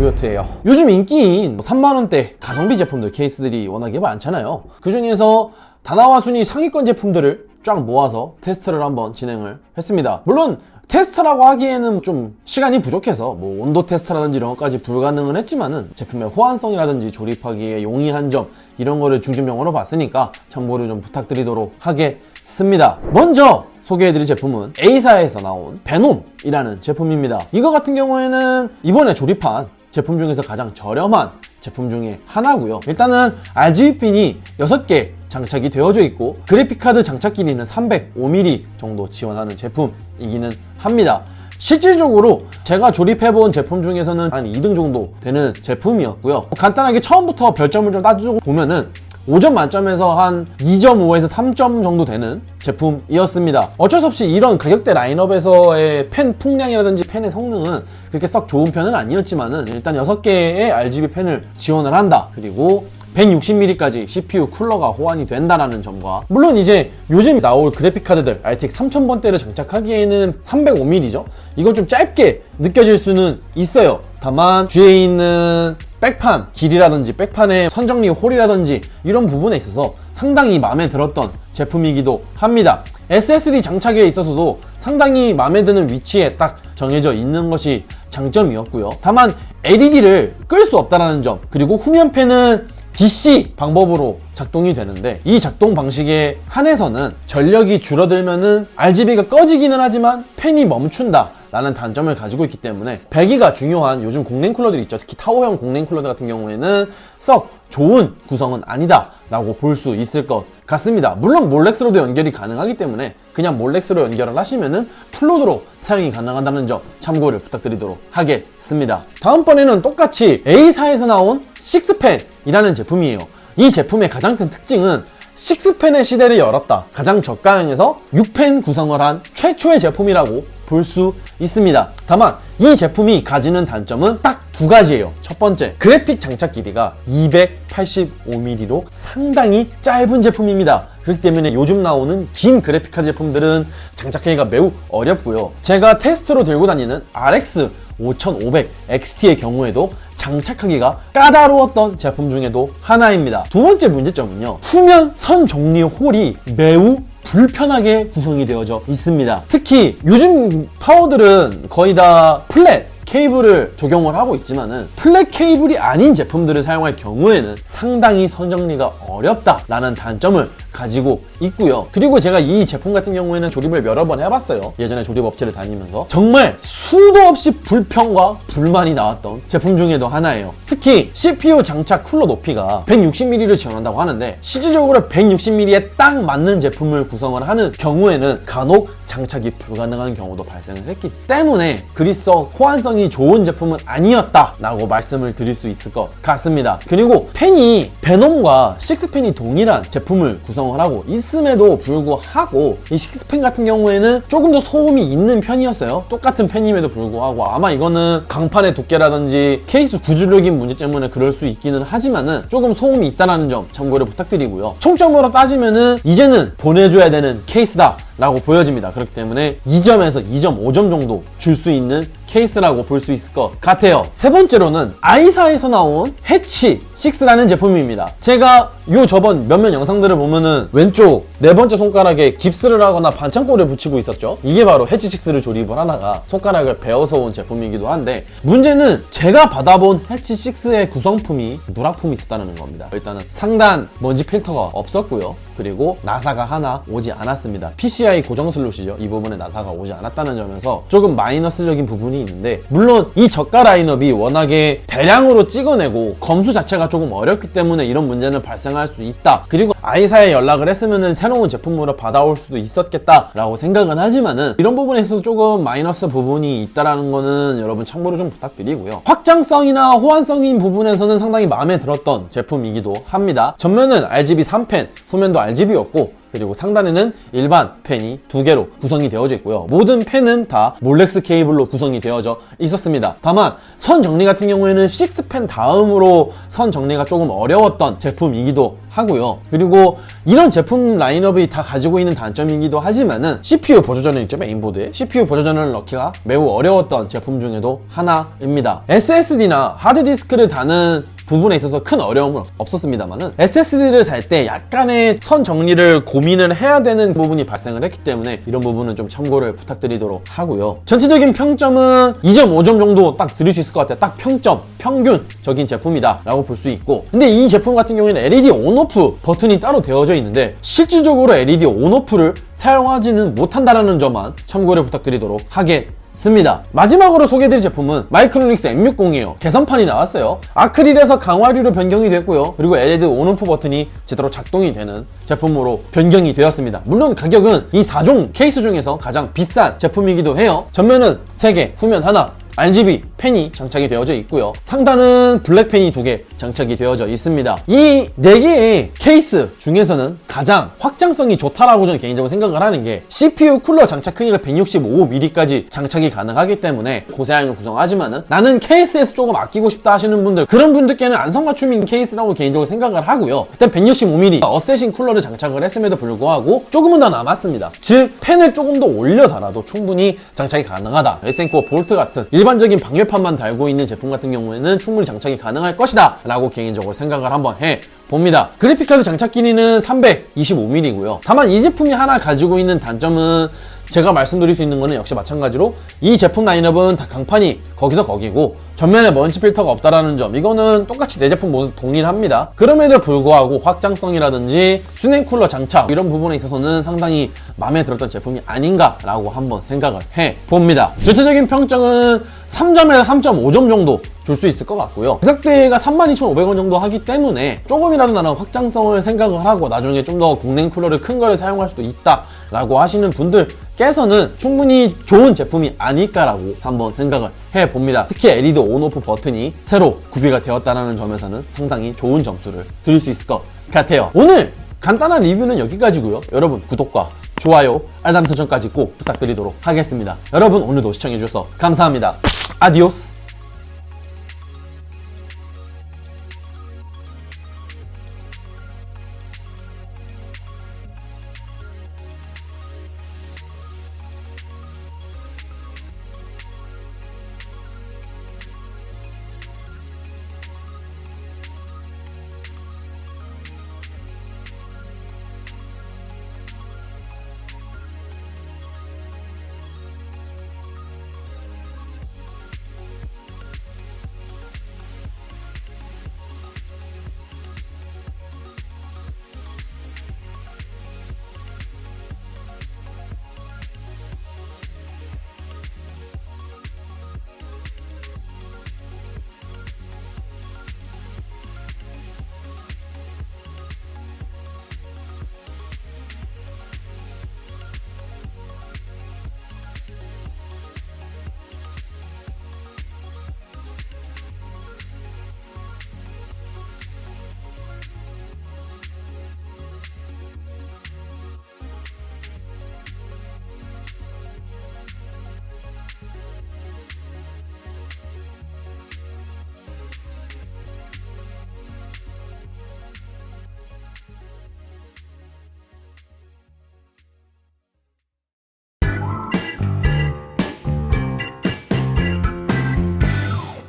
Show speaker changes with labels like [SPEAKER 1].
[SPEAKER 1] 조비오트예요. 요즘 인기인 3만원대 가성비 제품들 케이스들이 워낙에 많잖아요. 그 중에서 다나와 순위 상위권 제품들을 쫙 모아서 테스트를 한번 진행을 했습니다. 물론 테스트라고 하기에는 좀 시간이 부족해서 뭐 온도 테스트라든지 이런 것까지 불가능은 했지만은 제품의 호환성이라든지 조립하기에 용이한 점 이런 거를 중점적으로 봤으니까 참고를 좀 부탁드리도록 하겠습니다. 먼저 소개해드릴 제품은 A사에서 나온 베놈이라는 제품입니다. 이거 같은 경우에는 이번에 조립한 제품 중에서 가장 저렴한 제품 중에 하나고요. 일단은 RGB 핀이 6개 장착이 되어져 있고 그래픽카드 장착 길이는 305mm 정도 지원하는 제품이기는 합니다. 실질적으로 제가 조립해본 제품 중에서는 한 2등 정도 되는 제품이었고요. 간단하게 처음부터 별점을 좀 따지고 보면은 5점 만점에서 한 2.5에서 3점 정도 되는 제품이었습니다. 어쩔 수 없이 이런 가격대 라인업에서의 펜 풍량이라든지 펜의 성능은 그렇게 썩 좋은 편은 아니었지만은 일단 6개의 RGB 펜을 지원을 한다. 그리고 160mm까지 CPU 쿨러가 호환이 된다라는 점과 물론 이제 요즘 나올 그래픽 카드들 RTX 3000번대를 장착하기에는 305mm죠 이건 좀 짧게 느껴질 수는 있어요 다만 뒤에 있는 백판 길이라든지 백판의 선정리 홀이라든지 이런 부분에 있어서 상당히 마음에 들었던 제품이기도 합니다. SSD 장착에 있어서도 상당히 마음에 드는 위치에 딱 정해져 있는 것이 장점이었고요. 다만 LED를 끌 수 없다는 점 그리고 후면팬은 DC 방법으로 작동이 되는데 이 작동 방식에 한해서는 전력이 줄어들면은 RGB가 꺼지기는 하지만 팬이 멈춘다 라는 단점을 가지고 있기 때문에 배기가 중요한 요즘 공랭 쿨러들이 있죠. 특히 타워형 공랭 쿨러들 같은 경우에는 썩 좋은 구성은 아니다 라고 볼 수 있을 것 같습니다. 물론 몰렉스로도 연결이 가능하기 때문에 그냥 몰렉스로 연결을 하시면은 플로드로 사용이 가능하다는 점 참고를 부탁드리도록 하겠습니다. 다음번에는 똑같이 A사에서 나온 식스펜이라는 제품이에요. 이 제품의 가장 큰 특징은 6펜의 시대를 열었다. 가장 저가형에서 6펜 구성을 한 최초의 제품이라고 볼 수 있습니다. 다만 이 제품이 가지는 단점은 딱 두 가지예요. 첫 번째, 그래픽 장착 길이가 285mm로 상당히 짧은 제품입니다. 그렇기 때문에 요즘 나오는 긴 그래픽카드 제품들은 장착하기가 매우 어렵고요. 제가 테스트로 들고 다니는 RX 5500 XT의 경우에도 장착하기가 까다로웠던 제품 중에도 하나입니다. 두 번째 문제점은요. 후면 선 정리 홀이 매우 불편하게 구성이 되어져 있습니다. 특히 요즘 파워들은 거의 다 플랫 케이블을 적용을 하고 있지만은 플랫 케이블이 아닌 제품들을 사용할 경우에는 상당히 선정리가 어렵다라는 단점을 가지고 있고요. 그리고 제가 이 제품 같은 경우에는 조립을 여러 번 해봤어요. 예전에 조립 업체를 다니면서 정말 수도 없이 불평과 불만이 나왔던 제품 중에도 하나예요. 특히 CPU 장착 쿨러 높이가 160mm를 지원한다고 하는데 실질적으로 160mm에 딱 맞는 제품을 구성을 하는 경우에는 간혹 장착이 불가능한 경우도 발생을 했기 때문에 그리 썩 호환성이 좋은 제품은 아니었다라고 말씀을 드릴 수 있을 것 같습니다. 그리고 펜이 베놈과 식스펜이 동일한 제품을 구성을 하고 있음에도 불구하고 이 식스펜 같은 경우에는 조금 더 소음이 있는 편이었어요. 똑같은 펜임에도 불구하고 아마 이거는 강판의 두께라든지 케이스 구조적인 문제 때문에 그럴 수 있기는 하지만은 조금 소음이 있다는 점 참고를 부탁드리고요. 총점으로 따지면은 이제는 보내줘야 되는 케이스다. 라고 보여집니다. 그렇기 때문에 2점에서 2.5점 정도 줄 수 있는 케이스라고 볼 수 있을 것 같아요. 세 번째로는 아이사에서 나온 해치 6라는 제품입니다. 제가 요 저번 몇몇 영상들을 보면은 왼쪽 네 번째 손가락에 깁스를 하거나 반창고를 붙이고 있었죠. 이게 바로 해치 6를 조립을 하다가 손가락을 베어서 온 제품이기도 한데 문제는 제가 받아본 해치 6의 구성품이 누락품이 있었다는 겁니다. 일단은 상단 먼지 필터가 없었고요. 그리고 나사가 하나 오지 않았습니다. PCI 고정 슬롯이죠. 이 부분에 나사가 오지 않았다는 점에서 조금 마이너스적인 부분이 있는데 물론 이 저가 라인업이 워낙에 대량으로 찍어내고 검수 자체가 조금 어렵기 때문에 이런 문제는 발생할 수 있다. 그리고 아이사에 연락을 했으면 새로운 제품으로 받아올 수도 있었겠다라고 생각은 하지만은 이런 부분에 있어서 조금 마이너스 부분이 있다라는 거는 여러분 참고로 좀 부탁드리고요. 확장성이나 호환성인 부분에서는 상당히 마음에 들었던 제품이기도 합니다. 전면은 RGB 3펜, 후면도 였고 그리고 상단에는 일반 팬이 두 개로 구성이 되어져 있고요. 모든 팬은 다 몰렉스 케이블로 구성이 되어져 있었습니다. 다만 선 정리 같은 경우에는 6펜 다음으로 선 정리가 조금 어려웠던 제품이기도 하고요. 그리고 이런 제품 라인업이 다 가지고 있는 단점이기도 하지만은 CPU 보조전을 있죠 메인보드에 CPU 보조전을 넣기가 매우 어려웠던 제품 중에도 하나입니다. SSD나 하드디스크를 다는 부분에 있어서 큰 어려움은 없었습니다만은 SSD를 달 때 약간의 선 정리를 고민을 해야 되는 부분이 발생을 했기 때문에 이런 부분은 좀 참고를 부탁드리도록 하고요. 전체적인 평점은 2.5점 정도 딱 드릴 수 있을 것 같아요. 딱 평점, 평균적인 제품이다 라고 볼 수 있고 근데 이 제품 같은 경우에는 LED 온오프 버튼이 따로 되어져 있는데 실질적으로 LED 온오프를 사용하지는 못한다라는 점만 참고를 부탁드리도록 하겠습니다. 습니다. 마지막으로 소개해드릴 제품은 마이크로닉스 M60이에요. 개선판이 나왔어요. 아크릴에서 강화류로 변경이 됐고요. 그리고 LED 온오프 버튼이 제대로 작동이 되는 제품으로 변경이 되었습니다. 물론 가격은 이 4종 케이스 중에서 가장 비싼 제품이기도 해요. 전면은 3개, 후면 하나, RGB 펜이 장착이 되어져 있고요. 상단은 블랙 펜이 두 개 장착이 되어져 있습니다. 이 네 개의 케이스 중에서는 가장 확장성이 좋다라고 저는 개인적으로 생각을 하는 게 CPU 쿨러 장착 크기가 165mm까지 장착이 가능하기 때문에 고사양을 구성하지만은 나는 케이스에서 조금 아끼고 싶다 하시는 분들 그런 분들께는 안성맞춤인 케이스라고 개인적으로 생각을 하고요. 일단 165mm 어세신 쿨러를 장착을 했음에도 불구하고 조금은 더 남았습니다. 즉 펜을 조금 더 올려 달아도 충분히 장착이 가능하다. 에센코어 볼트 같은 일반 적인 방열판만 달고 있는 제품 같은 경우에는 충분히 장착이 가능할 것이다 라고 개인적으로 생각을 한번 해 봅니다. 그래픽카드 장착 길이는 325mm고요. 다만 이 제품이 하나 가지고 있는 단점은 제가 말씀드릴 수 있는 거는 역시 마찬가지로 이 제품 라인업은 다 강판이 거기서 거기고 전면에 먼지 필터가 없다라는 점 이거는 똑같이 내 제품 모두 동일합니다. 그럼에도 불구하고 확장성이라든지 수냉 쿨러 장착 이런 부분에 있어서는 상당히 마음에 들었던 제품이 아닌가 라고 한번 생각을 해 봅니다. 전체적인 평점은 3점에서 3.5점 정도 줄 수 있을 것 같고요. 가격대가 32,500원 정도 하기 때문에 조금이라도 나는 확장성을 생각을 하고 나중에 좀 더 공냉 쿨러를 큰 거를 사용할 수도 있다 라고 하시는 분들께서는 충분히 좋은 제품이 아닐까라고 한번 생각을 해봅니다. 특히 LED 온오프 버튼이 새로 구비가 되었다는 점에서는 상당히 좋은 점수를 드릴 수 있을 것 같아요. 오늘 간단한 리뷰는 여기까지고요. 여러분 구독과 좋아요 알람 설정까지 꼭 부탁드리도록 하겠습니다. 여러분 오늘도 시청해주셔서 감사합니다 아디오스